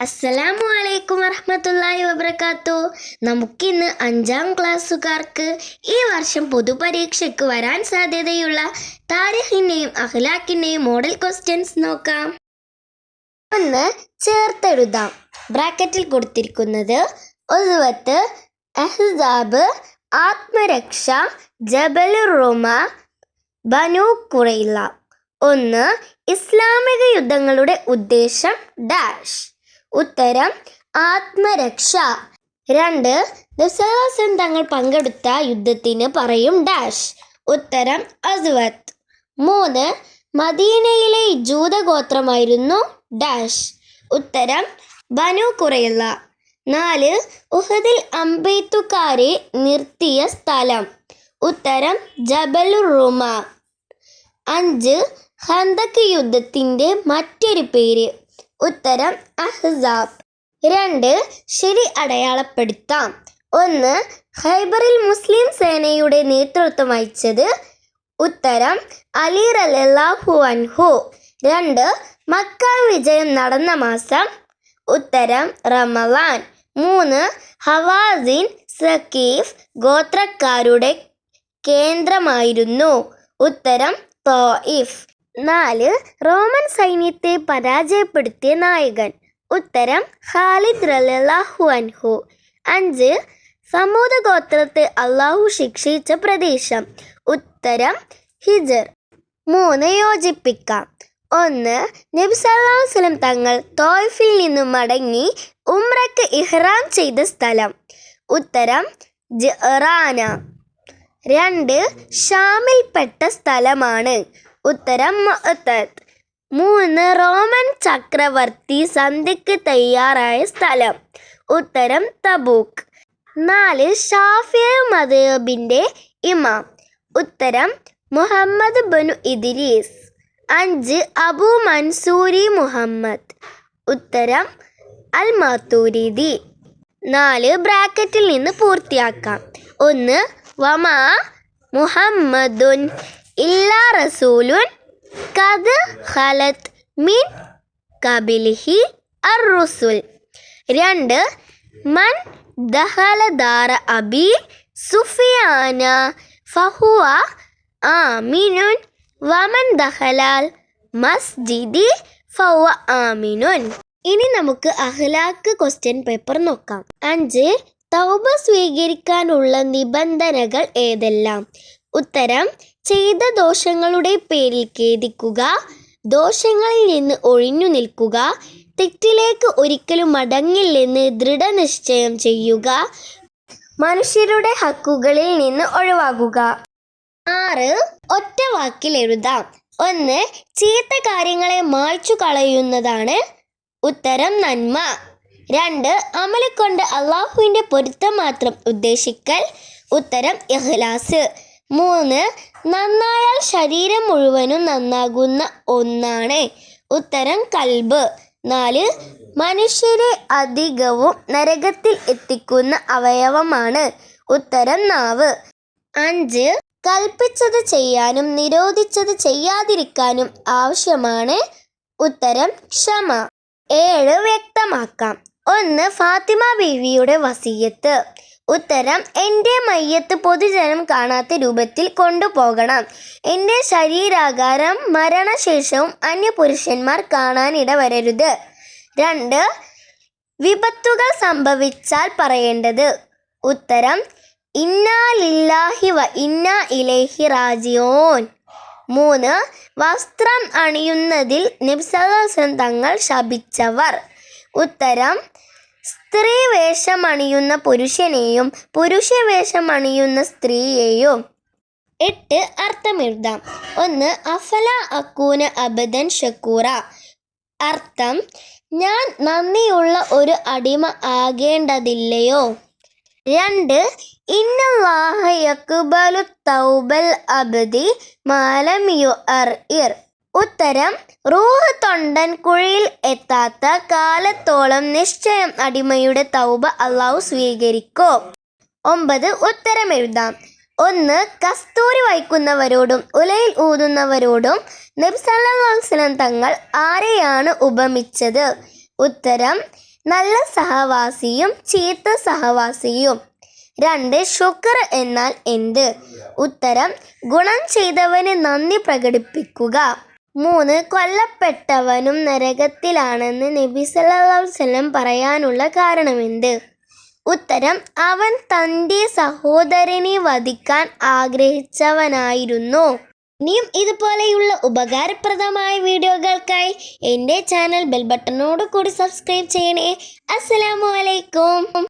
അസ്സലാമു അലൈക്കും വറഹ്മത്തുള്ളാഹി വബർക്കാത്തു നമുക്കിന്ന് അഞ്ചാം ക്ലാസ്സുകാർക്ക് ഈ വർഷം പൊതുപരീക്ഷയ്ക്ക് വരാൻ സാധ്യതയുള്ള താരിഖിന്റെയും അഖ്ലാഖിന്റെയും മോഡൽ ക്വസ്റ്റ്യൻസ് നോക്കാം. ഒന്ന് ചേർത്തെഴുതാം. ബ്രാക്കറ്റിൽ കൊടുത്തിരിക്കുന്നത് ഒഴുവത്ത് അഹ്സാബ് ആത്മരക്ഷ ജബലുർ റുമ ബനു കുറയില്ല ഒന്ന് ഇസ്ലാമിക യുദ്ധങ്ങളുടെ ഉദ്ദേശം ഡാഷ്. ഉത്തരം ആത്മരക്ഷ. രണ്ട് നിസ്സഹാസൻ തങ്ങൾ പങ്കെടുത്ത യുദ്ധത്തിന് പറയും ഡാഷ്. ഉത്തരം അസ്വത്ത് മൂന്ന് മദീനയിലെ ജൂതഗോത്രമായിരുന്നു ഡാഷ്. ഉത്തരം ബനു കുറയുള്ള നാല് ഉഹദിൽ അമ്പെയ്ത്തുകാരെ നിർത്തിയ സ്ഥലം. ഉത്തരം ജബലു റുമ അഞ്ച് ഹന്തക് യുദ്ധത്തിന്റെ മറ്റൊരു പേര്. ഉത്തരം അഹ്സാബ്. രണ്ട് ശരി അടയാളപ്പെടുത്താം. ഒന്ന് ഹൈബറിൽ മുസ്ലിം സേനയുടെ നേതൃത്വം വഹിച്ചത് ഉത്തരം അലി റലാഹു അൻഹു. രണ്ട് മക്ക വിജയം നടന്ന മാസം ഉത്തരം റമലാൻ മൂന്ന് ഹവാസിൻ സക്കീഫ് ഗോത്രക്കാരുടെ കേന്ദ്രമായിരുന്നു. ഉത്തരം തോയിഫ് നാല് റോമൻ സൈന്യത്തെ പരാജയപ്പെടുത്തിയ നായകൻ. ഉത്തരം ഖാലിദ് റലാഹു അൻഹു. അഞ്ച് സമൂത ഗോത്രത്തെ അള്ളാഹു ശിക്ഷിച്ച പ്രദേശം. ഉത്തരം ഹിജർ. മൂന്ന് യോജിപ്പിക്കാം. ഒന്ന് നബി സല്ലല്ലാഹു അലൈഹി തങ്ങൾ തോയ്ഫിൽ നിന്നും മടങ്ങി ഉമ്രക്ക് ഇഹ്റാം ചെയ്ത സ്ഥലം. ഉത്തരം ജറാന. രണ്ട് ഷാമിൽപ്പെട്ട സ്ഥലമാണ്. ഉത്തരം മുഅത്തദ് മൂന്ന് റോമൻ ചക്രവർത്തി സന്ധ്യക്ക് തയ്യാറായ സ്ഥലം. ഉത്തരം തബൂക്ക്. നാല് ഷാഫിയ മദബിന്റെ ഇമാം. ഉത്തരം മുഹമ്മദ് ബനു ഇദ്രീസ്. അഞ്ച് അബു മൻസൂരി മുഹമ്മദ്. ഉത്തരം അൽ മാത്തൂരിദി നാല് ബ്രാക്കറ്റിൽ നിന്ന് പൂർത്തിയാക്കാം. ഒന്ന് വമാ മുഹമ്മദുൻ. ഇല്ലാ റസൂലുൻ കത് ഖലത് മിൻ കബിലിഹി അർ റുസുൽ രണ്ട് മൻ ദഹല ദാറ അബി സുഫിയാന ഫഹുവ ആമിനുൻ വമൻ ദഹലാൽ മസ്ജിദി ഫവ ആമിനുൻ. ഇനി നമുക്ക് അഹ്ലാക്ക് ക്വസ്റ്റ്യൻ പേപ്പർ നോക്കാം. അഞ്ച് തൗബ സ്വീകരിക്കാനുള്ള നിബന്ധനകൾ ഏതെല്ലാം? ഉത്തരം ചെയ്ത ദോഷങ്ങളുടെ പേരിൽ ഖേദിക്കുക ദോഷങ്ങളിൽ നിന്ന് ഒഴിഞ്ഞു നിൽക്കുക തെറ്റിലേക്ക് ഒരിക്കലും മടങ്ങില്ലെന്ന് ദൃഢനിശ്ചയം ചെയ്യുക മനുഷ്യരുടെ ഹക്കുകളിൽ നിന്ന് ഒഴിവാകുക. ആറ് ഒറ്റ വാക്കിൽ എഴുതാം. ഒന്ന് ചീത്ത കാര്യങ്ങളെ മായ്ച്ചു കളയുന്നതാണ് ഉത്തരം നന്മ. രണ്ട് അമല കൊണ്ട് അള്ളാഹുവിന്റെ പൊരുത്തം മാത്രം ഉദ്ദേശിക്കൽ ഉത്തരം ഇഖ്ലാസ്. മൂന്ന് നന്നായാൽ ശരീരം മുഴുവനും നന്നാകുന്ന ഒന്നാണ്. ഉത്തരം കൽബ്. നാല് മനുഷ്യരെ അധികവും നരകത്തിൽ എത്തിക്കുന്ന അവയവമാണ്. ഉത്തരം നാവ്. അഞ്ച് കൽപ്പിച്ചത് ചെയ്യാനും നിരോധിച്ചത് ചെയ്യാതിരിക്കാനും ആവശ്യമാണ്. ഉത്തരം ക്ഷമ. ഏഴ് വ്യക്തമാക്കാം. ഒന്ന് ഫാത്തിമ ബീവിയുടെ വസീയത്ത്. ഉത്തരം എന്റെ മയ്യത്ത് പൊതുജനം കാണാത്ത രൂപത്തിൽ കൊണ്ടുപോകണം. എന്റെ ശരീരാകാരം മരണശേഷവും അന്യപുരുഷന്മാർ കാണാനിട വരരുത് രണ്ട് വിപത്തുകൾ സംഭവിച്ചാൽ പറയേണ്ടത്. ഉത്തരം ഇന്നാ ലില്ലാഹി വ ഇന്നാ ഇലേഹി റാജിയോൻ മൂന്ന് വസ്ത്രം അണിയുന്നതിൽ നിബ്സലം തങ്ങൾ ശപിച്ചവർ. ഉത്തരം സ്ത്രീ വേഷമണിയുന്ന പുരുഷനെയും പുരുഷ വേഷമണിയുന്ന സ്ത്രീയെയും എട്ട് അർത്ഥമെഴുതാം. ഒന്ന് അഫല അക്കൂന അബദൻ ഷക്കൂറ. അർത്ഥം ഞാൻ നന്ദിയുള്ള ഒരു അടിമ ആകേണ്ടതില്ലയോ? രണ്ട് ഇന്നല്ലാഹ യക്ബലു തൗബൽ അബദി മാലം അർ ഇർ. ഉത്തരം റൂഹ് തൊണ്ടൻ കുഴിയിൽ എത്താത്ത കാലത്തോളം നിശ്ചയം അടിമയുടെ തൗബ അള്ളാഹു സ്വീകരിക്കോ. ഒമ്പത് ഉത്തരം എഴുതാം. ഒന്ന് കസ്തൂരി വഹിക്കുന്നവരോടും ഉലയിൽ ഊതുന്നവരോടും നബ്സല്ലാസ്ലം തങ്ങൾ ആരെയാണ് ഉപമിച്ചത്? ഉത്തരം നല്ല സഹവാസിയും ചീത്ത സഹവാസിയും. രണ്ട് ശുക്ർ എന്നാൽ എന്ത്? ഉത്തരം ഗുണം ചെയ്തവന് നന്ദി പ്രകടിപ്പിക്കുക. മൂന്ന് കൊല്ലപ്പെട്ടവനും നരകത്തിലാണെന്ന് നബി സല്ലാസ്ലം പറയാനുള്ള കാരണമെന്ത്? ഉത്തരം അവൻ തന്റെ സഹോദരനെ വധിക്കാൻ ആഗ്രഹിച്ചവനായിരുന്നു. ഇനിയും ഇതുപോലെയുള്ള ഉപകാരപ്രദമായ വീഡിയോകൾക്കായി എന്റെ ചാനൽ ബെൽ ബട്ടണോട് കൂടി സബ്സ്ക്രൈബ് ചെയ്യണേ. അസ്സലാമു അലൈക്കും.